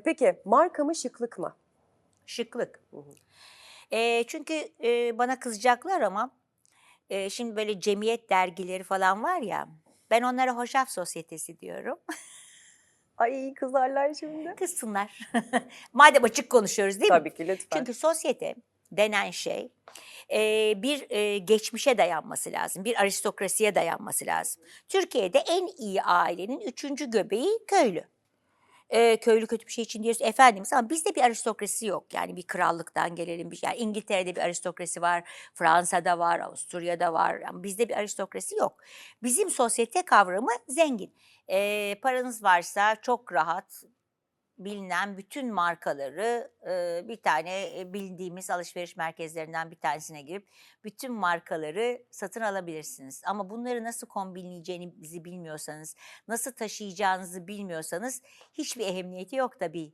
Ee, peki marka mı şıklık mı? Şıklık. Hı hı. Eee, çünkü eee, bana kızacaklar ama eee, şimdi böyle cemiyet dergileri falan var ya ben onlara hoşaf sosyetesi diyorum. Ay kızarlar şimdi. Kızsınlar. Madem açık konuşuyoruz değil mi? Tabii ki lütfen. Çünkü sosyete denen şey eee, bir eee, geçmişe dayanması lazım. Bir aristokrasiye dayanması lazım. Türkiye'de en iyi ailenin üçüncü göbeği köylü. Eee, köylü kötü bir şey için diyoruz efendimiz ama bizde bir aristokrasi yok. Yani bir krallıktan gelelim. Bir, şey. yani İngiltere'de bir aristokrasi var, Fransa'da var, Avusturya'da var. Yani bizde bir aristokrasi yok. Bizim sosyete kavramı zengin. Eee, paranız varsa çok rahat bilinen bütün markaları bir tane bildiğimiz alışveriş merkezlerinden bir tanesine girip bütün markaları satın alabilirsiniz. Ama bunları nasıl kombinleyeceğinizi bilmiyorsanız, nasıl taşıyacağınızı bilmiyorsanız hiçbir ehemmiyeti yok tabii